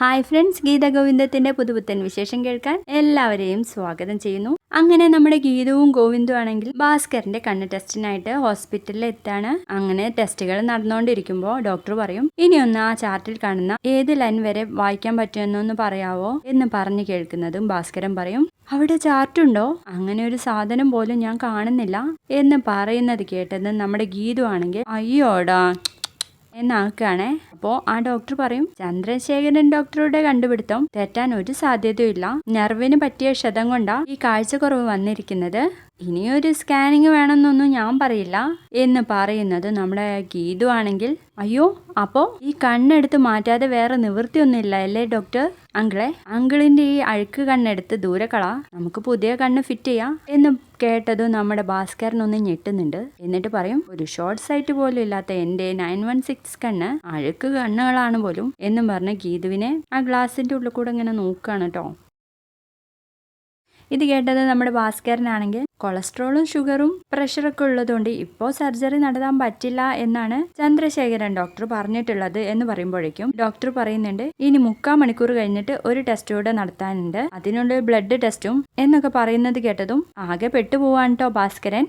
Hi friends ഗീതഗോവിന്ദത്തിന്റെ പുതുപുത്തൻ വിശേഷം കേൾക്കാൻ എല്ലാവരെയും സ്വാഗതം ചെയ്യുന്നു. അങ്ങനെ നമ്മുടെ ഗീതവും ഗോവിന്ദും ആണെങ്കിൽ ഭാസ്കറിന്റെ കണ്ണ് ടെസ്റ്റിനായിട്ട് ഹോസ്പിറ്റലിൽ എത്താണ്. അങ്ങനെ ടെസ്റ്റുകൾ നടന്നുകൊണ്ടിരിക്കുമ്പോൾ ഡോക്ടർ പറയും ഇനിയൊന്ന് ആ ചാർട്ടിൽ കാണുന്ന ഏത് ലൈൻ വരെ വായിക്കാൻ പറ്റുമെന്നൊന്ന് പറയാവോ? എന്ന് പറഞ്ഞു കേൾക്കുന്നതും ഭാസ്കരൻ പറയും അവിടെ ചാർട്ടുണ്ടോ അങ്ങനെ ഒരു സാധനം പോലും ഞാൻ കാണുന്നില്ല. എന്ന് പറയുന്നത് കേട്ടത് നമ്മുടെ ഗീതു ആണെങ്കിൽ അയ്യോടാ എന്നാക്കുകയാണേ. അപ്പോ ആ ഡോക്ടർ പറയും ചന്ദ്രശേഖരൻ ഡോക്ടറുടെ കണ്ടുപിടുത്തം തെറ്റാൻ ഒരു സാധ്യതയില്ല നെർവിന് പറ്റിയ ക്ഷതം കൊണ്ടാ ഈ കാഴ്ചക്കുറവ് വന്നിരിക്കുന്നത്. ഇനിയൊരു സ്കാനിങ് വേണമെന്നൊന്നും ഞാൻ പറയില്ല എന്ന് പറയുന്നത് നമ്മുടെ ഗീതു ആണെങ്കിൽ. അയ്യോ അപ്പോ ഈ കണ്ണെടുത്ത് മാറ്റാതെ വേറെ നിവൃത്തിയൊന്നുമില്ല അല്ലേ ഡോക്ടർ? അങ്കിളെ അങ്കിളിന്റെ ഈ അഴുക്ക് കണ്ണെടുത്ത് ദൂരെ കള. നമുക്ക് പുതിയ കണ്ണ് ഫിറ്റ് ചെയ്യാം എന്ന് കേട്ടതും നമ്മുടെ ഭാസ്കരനൊന്ന് ഞെട്ടുന്നുണ്ട്. എന്നിട്ട് പറയും ഒരു ഷോർട്ട് സൈറ്റ് പോലും ഇല്ലാത്ത എന്റെ നയൻ വൺ സിക്സ് കണ്ണ് അഴുക്ക് കണ്ണുകളാണ് പോലും എന്നും പറഞ്ഞ് ഗീതുവിനെ ആ ഗ്ലാസിന്റെ ഉള്ളിൽ കൂടെ ഇങ്ങനെ നോക്കുകയാണ് കേട്ടോ ഇത് കേട്ടത് നമ്മുടെ ഭാസ്കരനാണെങ്കിൽ കൊളസ്ട്രോളും ഷുഗറും പ്രഷറൊക്കെ ഉള്ളതുകൊണ്ട് ഇപ്പോൾ സർജറി നടത്താൻ പറ്റില്ല എന്നാണ് ചന്ദ്രശേഖരൻ ഡോക്ടർ പറഞ്ഞിട്ടുള്ളത് എന്ന് പറയുമ്പോഴേക്കും ഡോക്ടർ പറയുന്നുണ്ട് ഇനി മുക്കാൽ മണിക്കൂർ കഴിഞ്ഞിട്ട് ഒരു ടെസ്റ്റ് കൂടെ നടത്താനുണ്ട്. അതിനുള്ള ബ്ലഡ് ടെസ്റ്റും എന്നൊക്കെ പറയുന്നത് കേട്ടതും ആകെ പെട്ടുപോവാൻ കേട്ടോ ഭാസ്കരൻ.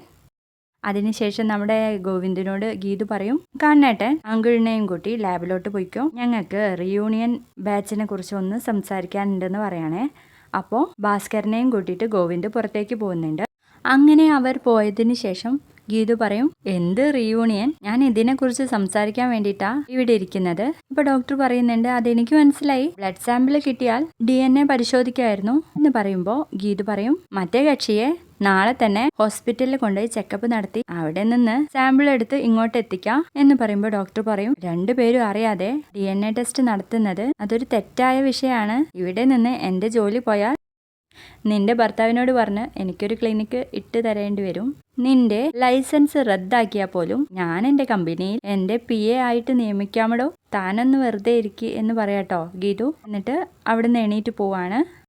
അതിനുശേഷം നമ്മുടെ ഗോവിന്ദനോട് ഗീതു പറയും കണ്ണേട്ടൻ അങ്കിളിനെയും കൂട്ടി ലാബിലോട്ട് പോയിക്കോ. ഞങ്ങൾക്ക് റിയൂണിയൻ ബാച്ചിനെ കുറിച്ച് ഒന്ന് സംസാരിക്കാനുണ്ടെന്ന് പറയണേ. അപ്പോൾ ഭാസ്കരനെയും കൂട്ടിയിട്ട് ഗോവിന്ദ് പുറത്തേക്ക് പോകുന്നുണ്ട്. അങ്ങനെ അവർ പോയതിന് ശേഷം ഗീതു പറയും എന്ത് റീയൂണിയൻ? ഞാൻ ഇതിനെക്കുറിച്ച് സംസാരിക്കാൻ വേണ്ടിട്ടാ ഇവിടെ ഇരിക്കുന്നത്. ഇപ്പൊ ഡോക്ടർ പറയുന്നുണ്ട് അതെനിക്ക് മനസ്സിലായി. ബ്ലഡ് സാമ്പിൾ കിട്ടിയാൽ ഡി എൻ എ പരിശോധിക്കായിരുന്നു. എന്ന് പറയുമ്പോൾ ഗീതു പറയും മറ്റേ കക്ഷിയെ നാളെ തന്നെ ഹോസ്പിറ്റലിൽ കൊണ്ടുപോയി ചെക്കപ്പ് നടത്തി അവിടെ നിന്ന് സാമ്പിൾ എടുത്ത് ഇങ്ങോട്ട് എത്തിക്കാം. എന്ന് പറയുമ്പോൾ ഡോക്ടർ പറയും രണ്ടുപേരും അറിയാതെ ഡി എൻ എ ടെസ്റ്റ് നടത്തുന്നത് അതൊരു തെറ്റായ വിഷയമാണ്. ഇവിടെ നിന്ന് എന്റെ ജോലി പോയാൽ നിന്റെ ഭർത്താവിനോട് പറഞ്ഞ് എനിക്കൊരു ക്ലിനിക്ക് ഇട്ട് തരേണ്ടി വരും. നിന്റെ ലൈസൻസ് റദ്ദാക്കിയാൽ പോലും ഞാൻ എന്റെ കമ്പനിയിൽ എന്റെ പി എ ആയിട്ട് നിയമിക്കാമടോ? താനൊന്ന് വെറുതെ ഇരിക്കുക എന്ന് പറയാട്ടോ ഗീതു. എന്നിട്ട് അവിടുന്ന് എണീറ്റ് പോവാണ്.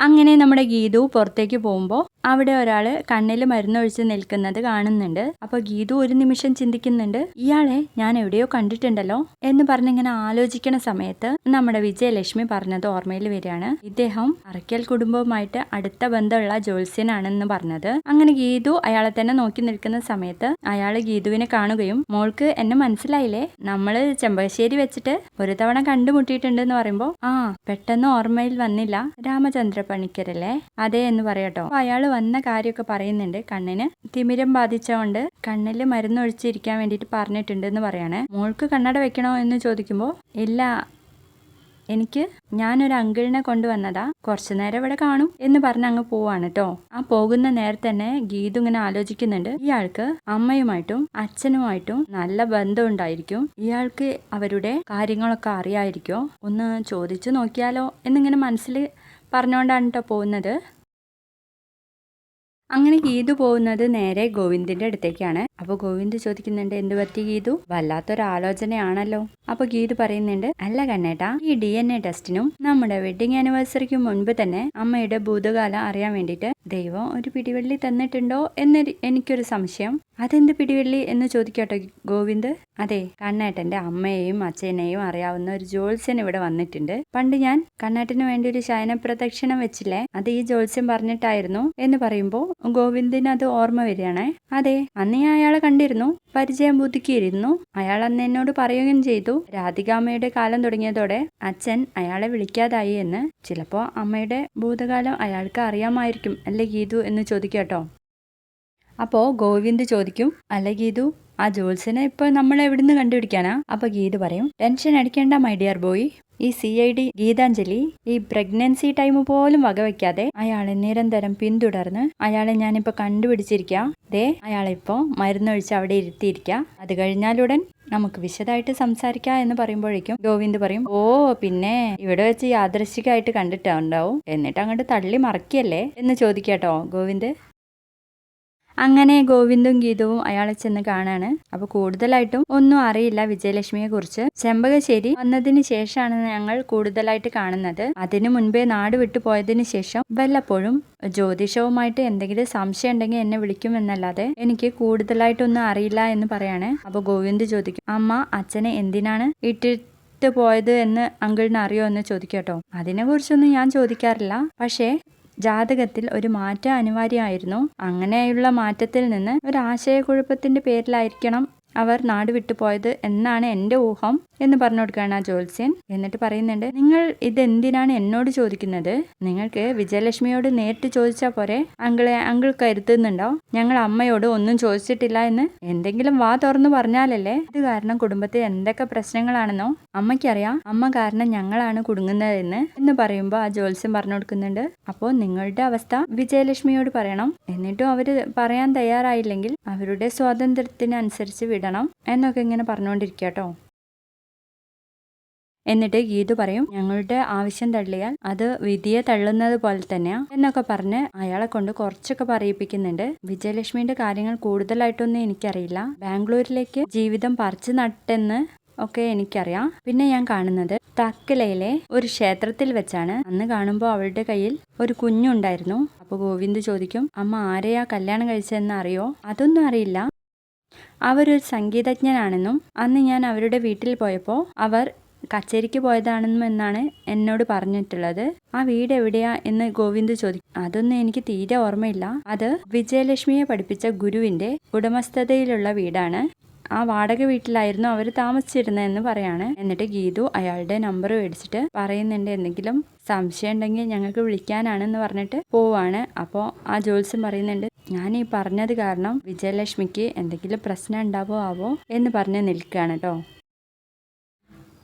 അങ്ങനെ നമ്മുടെ ഗീതു പുറത്തേക്ക് പോകുമ്പോൾ അവിടെ ഒരാൾ കണ്ണിൽ മരുന്നൊഴിച്ച് നിൽക്കുന്നത് കാണുന്നുണ്ട്. അപ്പോൾ ഗീതു ഒരു നിമിഷം ചിന്തിക്കുന്നുണ്ട് ഇയാളെ ഞാൻ എവിടെയോ കണ്ടിട്ടുണ്ടല്ലോ? എന്ന് പറഞ്ഞിങ്ങനെ ആലോചിക്കണ സമയത്ത് നമ്മുടെ വിജയലക്ഷ്മി പറഞ്ഞത് ഓർമ്മയിൽ വരികയാണ്. ഇദ്ദേഹം അറക്കൽ കുടുംബവുമായിട്ട് അടുത്ത ബന്ധമുള്ള ജോത്സ്യനാണെന്ന് പറഞ്ഞത്. അങ്ങനെ ഗീതു അയാളെ തന്നെ നോക്കി നിൽക്കുന്ന സമയത്ത് അയാൾ ഗീതുവിനെ കാണുകയും മോൾക്ക് എന്നെ മനസ്സിലായില്ലേ? നമ്മൾ ചെമ്പകശ്ശേരി വെച്ചിട്ട് ഒരു തവണ കണ്ടുമുട്ടിയിട്ടുണ്ട് എന്ന് പറയുമ്പോൾ ആ പെട്ടെന്ന് ഓർമ്മയിൽ വന്നില്ല. രാമചന്ദ്ര പണിക്കരല്ലേ അതെ എന്ന് പറയട്ടോ. അയാൾ വന്ന കാര്യമൊക്കെ പറയുന്നുണ്ട്. കണ്ണിന് തിമിരം ബാധിച്ചതുകൊണ്ട് കണ്ണിൽ മരുന്ന് ഒഴിച്ചിരിക്കാൻ വേണ്ടിയിട്ട് പറഞ്ഞിട്ടുണ്ട് എന്ന് പറയണേ. മോൾക്ക് കണ്ണട വെക്കണോ എന്ന് ചോദിക്കുമ്പോൾ ഇല്ല എനിക്ക് ഞാനൊരു അങ്കിളിനെ കൊണ്ടുവന്നതാ. കുറച്ചു നേരം ഇവിടെ കാണും എന്ന് പറഞ്ഞ് അങ്ങ് പോവാണ് കേട്ടോ ആ പോകുന്ന നേരത്തെ തന്നെ ഗീതു ഇങ്ങനെ ആലോചിക്കുന്നുണ്ട്. ഇയാൾക്ക് അമ്മയുമായിട്ടും അച്ഛനുമായിട്ടും നല്ല ബന്ധം ഉണ്ടായിരിക്കും. ഇയാൾക്ക് അവരുടെ കാര്യങ്ങളൊക്കെ അറിയായിരിക്കോ? ഒന്ന് ചോദിച്ചു നോക്കിയാലോ എന്നിങ്ങനെ മനസ്സിൽ പറഞ്ഞുകൊണ്ടാണ് കേട്ടോ പോകുന്നത്. അങ്ങനെ ഗീതു പോകുന്നത് നേരെ ഗോവിന്ദിന്റെ അടുത്തേക്കാണ്. അപ്പൊ ഗോവിന്ദ് ചോദിക്കുന്നുണ്ട് എന്ത് പറ്റി ഗീതു? വല്ലാത്തൊരാലോചനയാണല്ലോ. അപ്പൊ ഗീതു പറയുന്നുണ്ട് അല്ല കണ്ണേട്ടാ ഈ ഡി എൻ എ ടെസ്റ്റിനും നമ്മുടെ വെഡിങ് ആനിവേഴ്സറിക്ക് മുൻപ് തന്നെ അമ്മയുടെ ഭൂതകാലം അറിയാൻ വേണ്ടിയിട്ട് ദൈവം ഒരു പിടിവെള്ളി തന്നിട്ടുണ്ടോ എന്ന് എനിക്കൊരു സംശയം. അതെന്ത് പിടിവെള്ളി എന്ന് ചോദിക്കട്ടെ ഗോവിന്ദ്? അതെ കണ്ണേട്ടന്റെ അമ്മയെയും അച്ഛനെയും അറിയാവുന്ന ഒരു ജോത്സ്യൻ ഇവിടെ വന്നിട്ടുണ്ട്. പണ്ട് ഞാൻ കണ്ണേട്ടന് വേണ്ടി ഒരു ശയന പ്രദക്ഷിണം വെച്ചില്ലേ? അത് ഈ ജോത്സ്യം പറഞ്ഞിട്ടായിരുന്നു എന്ന് പറയുമ്പോൾ ഗോവിന്ദിന് അത് ഓർമ്മ വരികയാണേ. അതെ അന്ന് ഞാൻ അയാളെ കണ്ടിരുന്നു പരിചയം പുതുക്കിയിരുന്നു. അയാൾ അന്ന് എന്നോട് പറയുകയും ചെയ്തു രാധികാമ്മയുടെ കാലം തുടങ്ങിയതോടെ അച്ഛൻ അയാളെ വിളിക്കാതായി എന്ന്. ചിലപ്പോ അമ്മയുടെ ഭൂതകാലം അയാൾക്ക് അറിയാമായിരിക്കും അല്ലേ ഗീതു എന്ന് ചോദിക്കട്ടോ അപ്പോൾ ഗോവിന്ദ് ചോദിക്കും അല്ല ഗീതു? ആ ജോത്സ്യനെ ഇപ്പോൾ നമ്മൾ എവിടുന്ന് കണ്ടുപിടിക്കാനാ? അപ്പോൾ ഗീത് പറയും ടെൻഷൻ അടിക്കേണ്ട മൈ ഡിയർ ബോയ് ഈ സി ഐ ഡി ഗീതാഞ്ജലി ഈ പ്രഗ്നൻസി ടൈം പോലും വകവയ്ക്കാതെ അയാളെ നിരന്തരം പിന്തുടർന്ന് അയാളെ ഞാനിപ്പോൾ കണ്ടുപിടിച്ചിരിക്കാം. ദേ അയാളിപ്പോൾ മരുന്നൊഴിച്ച് അവിടെ ഇരുത്തിയിരിക്കുക അത് കഴിഞ്ഞാലുടൻ നമുക്ക് വിശദമായിട്ട് സംസാരിക്കാം എന്ന് പറയുമ്പോഴേക്കും ഗോവിന്ദ് പറയും ഓ പിന്നെ ഇവിടെ വെച്ച് യാദൃശികമായിട്ട് കണ്ടിട്ടുണ്ടാവും. എന്നിട്ട് അങ്ങോട്ട് തള്ളി മറക്കിയല്ലേ? എന്ന് ചോദിക്കാട്ടോ ഗോവിന്ദ്. അങ്ങനെ ഗോവിന്ദും ഗീതവും അയാളെ ചെന്ന് കാണാണ്. അപ്പൊ കൂടുതലായിട്ടും ഒന്നും അറിയില്ല വിജയലക്ഷ്മിയെ കുറിച്ച്. ചെമ്പകശ്ശേരി വന്നതിന് ശേഷമാണ് ഞങ്ങൾ കൂടുതലായിട്ട് കാണുന്നത്. അതിനു മുൻപേ നാട് വിട്ടു പോയതിനു ശേഷം വല്ലപ്പോഴും ജ്യോതിഷവുമായിട്ട് എന്തെങ്കിലും സംശയം ഉണ്ടെങ്കിൽ എന്നെ വിളിക്കുമെന്നല്ലാതെ എനിക്ക് കൂടുതലായിട്ടൊന്നും അറിയില്ല എന്ന് പറയാണ്. അപ്പൊ ഗോവിന്ദ് ചോദിക്കും അമ്മ അച്ഛനെ എന്തിനാണ് ഇട്ടിട്ട് പോയത് എന്ന് അങ്കിളിന് അറിയോ? എന്ന് ചോദിക്കട്ടോ അതിനെ കുറിച്ചൊന്നും ഞാൻ ചോദിക്കാറില്ല. പക്ഷേ ജാതകത്തിൽ ഒരു മാറ്റം അനിവാര്യമായിരുന്നു. അങ്ങനെയുള്ള മാറ്റത്തിൽ നിന്ന് ഒരു ആശയക്കുഴപ്പത്തിന്റെ പേരിലായിരിക്കണം അവർ നാട് വിട്ടുപോയത് എന്നാണ് എന്റെ ഊഹം എന്ന് പറഞ്ഞു കൊടുക്കുകയാണ് ആ ജ്യോത്സ്യൻ എന്നിട്ട് പറയുന്നുണ്ട് നിങ്ങൾ ഇതെന്തിനാണ് എന്നോട് ചോദിക്കുന്നത്? നിങ്ങൾക്ക് വിജയലക്ഷ്മിയോട് നേരിട്ട് ചോദിച്ചാൽ പോരെ? അങ്കിളെ അങ്കിൾ കരുതുന്നുണ്ടോ? ഞങ്ങൾ അമ്മയോട് ഒന്നും ചോദിച്ചിട്ടില്ല എന്ന്? എന്തെങ്കിലും വാ തുറന്നു പറഞ്ഞാലല്ലേ? ഇത് കാരണം കുടുംബത്തിൽ എന്തൊക്കെ പ്രശ്നങ്ങളാണെന്നോ? അമ്മയ്ക്കറിയാം അമ്മ കാരണം ഞങ്ങളാണ് കുടുങ്ങുന്നതെന്ന്. എന്ന് പറയുമ്പോൾ ആ ജ്യോത്സ്യം പറഞ്ഞു കൊടുക്കുന്നുണ്ട് അപ്പോൾ നിങ്ങളുടെ അവസ്ഥ വിജയലക്ഷ്മിയോട് പറയണം. എന്നിട്ടും അവർ പറയാൻ തയ്യാറായില്ലെങ്കിൽ അവരുടെ സ്വാതന്ത്ര്യത്തിനനുസരിച്ച് വിടണം എന്നൊക്കെ ഇങ്ങനെ പറഞ്ഞുകൊണ്ടിരിക്കുക കേട്ടോ. എന്നിട്ട് ഗീതു പറയും ഞങ്ങളുടെ ആവശ്യം തള്ളിയാൽ അത് വിധിയെ തള്ളുന്നത് പോലെ തന്നെയാ എന്നൊക്കെ പറഞ്ഞ് അയാളെ കൊണ്ട് കുറച്ചൊക്കെ പറയിപ്പിക്കുന്നുണ്ട്. വിജയലക്ഷ്മിയുടെ കാര്യങ്ങൾ കൂടുതലായിട്ടൊന്നും എനിക്കറിയില്ല. ബാംഗ്ലൂരിലേക്ക് ജീവിതം പറിച്ചു നട്ടെന്ന് ഒക്കെ എനിക്കറിയാം. പിന്നെ ഞാൻ കാണുന്നത് തക്കലയിലെ ഒരു ക്ഷേത്രത്തിൽ വെച്ചാണ്. അന്ന് കാണുമ്പോൾ അവളുടെ കയ്യിൽ ഒരു കുഞ്ഞുണ്ടായിരുന്നു. അപ്പോൾ ഗോവിന്ദ് ചോദിക്കും അമ്മ ആരെയാ കല്യാണം കഴിച്ചതെന്ന് അറിയോ? അതൊന്നും അറിയില്ല. അവരൊരു സംഗീതജ്ഞനാണെന്നും അന്ന് ഞാൻ അവരുടെ വീട്ടിൽ പോയപ്പോൾ അവർ കച്ചേരിക്ക് പോയതാണെന്നും എന്നാണ് എന്നോട് പറഞ്ഞിട്ടുള്ളത്. ആ വീട് എവിടെയാ? എന്ന് ഗോവിന്ദ് ചോദിക്കും അതൊന്നും എനിക്ക് തീരെ ഓർമ്മയില്ല. അത് വിജയലക്ഷ്മിയെ പഠിപ്പിച്ച ഗുരുവിന്റെ ഉടമസ്ഥതയിലുള്ള വീടാണ്. ആ വാടക വീട്ടിലായിരുന്നു അവർ താമസിച്ചിരുന്നതെന്ന് പറയാണ്. എന്നിട്ട് ഗീതു അയാളുടെ നമ്പർ മേടിച്ചിട്ട് പറയുന്നുണ്ട് എന്തെങ്കിലും സംശയം ഉണ്ടെങ്കിൽ ഞങ്ങൾക്ക് വിളിക്കാനാണെന്ന് പറഞ്ഞിട്ട് പോവാണ്. അപ്പോൾ ആ ജോത്സ്യം പറയുന്നുണ്ട് ഞാൻ ഈ പറഞ്ഞത് കാരണം വിജയലക്ഷ്മിക്ക് എന്തെങ്കിലും പ്രശ്നം ഉണ്ടാവോ ആവോ? എന്ന് പറഞ്ഞ് നിൽക്കുകയാണ് കേട്ടോ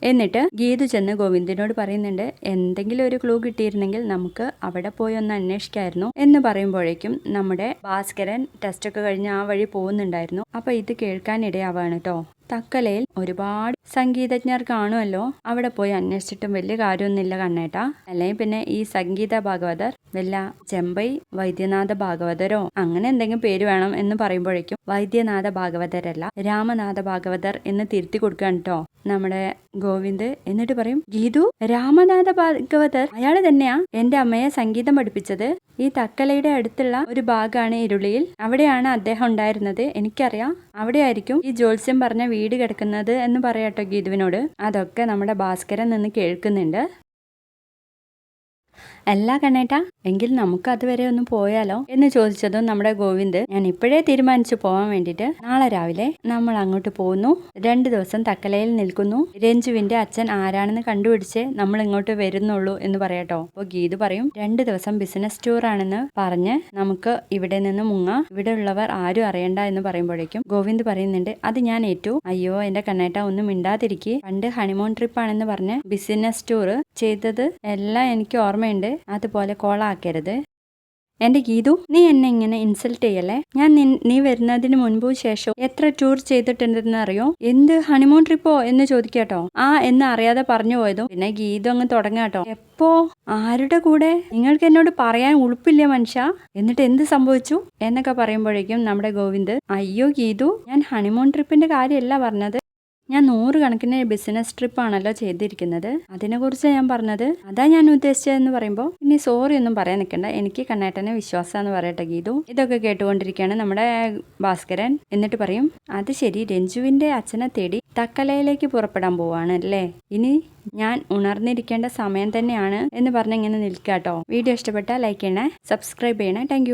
എന്നിട്ട് ഗീതു ചെന്ന് ഗോവിന്ദനോട് പറയുന്നുണ്ട് എന്തെങ്കിലും ഒരു ക്ലൂ കിട്ടിയിരുന്നെങ്കിൽ നമുക്ക് അവിടെ പോയി ഒന്ന് അന്വേഷിക്കായിരുന്നു. എന്ന് പറയുമ്പോഴേക്കും നമ്മുടെ ഭാസ്കരൻ ടെസ്റ്റ് ഒക്കെ കഴിഞ്ഞ് ആ വഴി പോകുന്നുണ്ടായിരുന്നു. അപ്പൊ ഇത് കേൾക്കാനിടയാവാണ് കേട്ടോ തക്കലയിൽ ഒരുപാട് സംഗീതജ്ഞർ കാണുമല്ലോ. അവിടെ പോയി അന്വേഷിച്ചിട്ടും വലിയ കാര്യമൊന്നുമില്ല കണ്ണേട്ടാ. അല്ലെങ്കിൽ പിന്നെ ഈ സംഗീത ഭാഗവതർ വല്ല ചെമ്പൈ വൈദ്യനാഥ ഭാഗവതരോ അങ്ങനെ എന്തെങ്കിലും പേര് വേണം എന്ന് പറയുമ്പോഴേക്കും വൈദ്യനാഥ ഭാഗവതരല്ല രാമനാഥ ഭാഗവതർ എന്ന് തിരുത്തി കൊടുക്കാൻ കേട്ടോ നമ്മുടെ ഗോവിന്ദ് എന്നിട്ട് പറയും ഗീതു രാമനാഥ ഭാഗവതർ അയാൾ തന്നെയാ എന്റെ അമ്മയെ സംഗീതം പഠിപ്പിച്ചത്. ഈ തക്കലയുടെ അടുത്തുള്ള ഒരു ഭാഗമാണ് ഇരുളിയിൽ. അവിടെയാണ് അദ്ദേഹം ഉണ്ടായിരുന്നത്. എനിക്കറിയാം. അവിടെയായിരിക്കും ഈ ജോത്സ്യം പറഞ്ഞ വീട് കിടക്കുന്നത് എന്ന് പറയാട്ടോ ഗീതുവിനോട്. അതൊക്കെ നമ്മുടെ ഭാസ്കരൻ നിന്ന് കേൾക്കുന്നുണ്ട്. അല്ല കണ്ണേട്ടാ എങ്കിൽ നമുക്ക് അതുവരെ ഒന്ന് പോയാലോ? എന്ന് ചോദിച്ചതും നമ്മുടെ ഗോവിന്ദ് ഞാൻ ഇപ്പോഴേ തീരുമാനിച്ചു പോവാൻ വേണ്ടിയിട്ട് നാളെ രാവിലെ നമ്മൾ അങ്ങോട്ട് പോകുന്നു. രണ്ട് ദിവസം തക്കലയിൽ നിൽക്കുന്നു. രഞ്ജുവിന്റെ അച്ഛൻ ആരാണെന്ന് കണ്ടുപിടിച്ച് നമ്മൾ ഇങ്ങോട്ട് വരുന്നുള്ളൂ എന്ന് പറയട്ടോ. അപ്പോൾ ഗീത് പറയും രണ്ട് ദിവസം ബിസിനസ് ടൂർ ആണെന്ന് പറഞ്ഞ് നമുക്ക് ഇവിടെ നിന്ന് മുങ്ങാം. ഇവിടെ ഉള്ളവർ ആരും അറിയണ്ട എന്ന് പറയുമ്പോഴേക്കും ഗോവിന്ദ് പറയുന്നുണ്ട് അത് ഞാൻ ഏറ്റു. അയ്യോ എന്റെ കണ്ണേട്ട ഒന്നും മിണ്ടാതിരിക്കെ. പണ്ട് ഹണിമൂൺ ട്രിപ്പ് ആണെന്ന് പറഞ്ഞ് ബിസിനസ് ടൂർ ചെയ്തത് എല്ലാം എനിക്ക് ഓർമ്മയുണ്ട്. അതുപോലെ കോളാക്കരുത്. എന്റെ ഗീതു നീ എന്നെ ഇങ്ങനെ ഇൻസൾട്ട് ചെയ്യല്ലേ? ഞാൻ നീ വരുന്നതിന് മുൻപും ശേഷവും എത്ര ടൂർ ചെയ്തിട്ടുണ്ടെന്ന് അറിയോ എന്ത് ഹണിമൂൺ ട്രിപ്പോ എന്ന് ചോദിക്കാട്ടോ. ആ എന്ന് അറിയാതെ പറഞ്ഞു പോയതും പിന്നെ ഗീതു അങ്ങ് തുടങ്ങാട്ടോ എപ്പോ? ആരുടെ കൂടെ? നിങ്ങൾക്ക് എന്നോട് പറയാൻ ഉളുപ്പില്ല മനുഷ്യ? എന്നിട്ട് എന്ത് സംഭവിച്ചു? എന്നൊക്കെ പറയുമ്പോഴേക്കും നമ്മുടെ ഗോവിന്ദ് അയ്യോ ഗീതു ഞാൻ ഹണിമൂൺ ട്രിപ്പിന്റെ കാര്യമല്ല പറഞ്ഞത്. ഞാൻ നൂറുകണക്കിന് ബിസിനസ് ട്രിപ്പാണല്ലോ ചെയ്തിരിക്കുന്നത്. അതിനെക്കുറിച്ച് ഞാൻ പറഞ്ഞത് അതാ ഞാൻ ഉദ്ദേശിച്ചതെന്ന് പറയുമ്പോൾ ഇനി സോറി ഒന്നും പറയാൻ നിൽക്കണ്ട എനിക്ക് കണ്ണേട്ടനെ വിശ്വാസമെന്ന് പറയട്ടെ ഗീതു. ഇതൊക്കെ കേട്ടുകൊണ്ടിരിക്കുകയാണ് നമ്മുടെ ഭാസ്കരൻ. എന്നിട്ട് പറയും അത് ശരി രഞ്ജുവിന്റെ അച്ഛനെ തേടി തക്കലയിലേക്ക് പുറപ്പെടാൻ പോവാണ് അല്ലേ? ഇനി ഞാൻ ഉണർന്നിരിക്കേണ്ട സമയം തന്നെയാണ് എന്ന് പറഞ്ഞ് ഇങ്ങനെ നിൽക്കാട്ടോ. വീഡിയോ ഇഷ്ടപ്പെട്ടാൽ ലൈക്ക് ചെയ്യണേ സബ്സ്ക്രൈബ് ചെയ്യണേ. താങ്ക്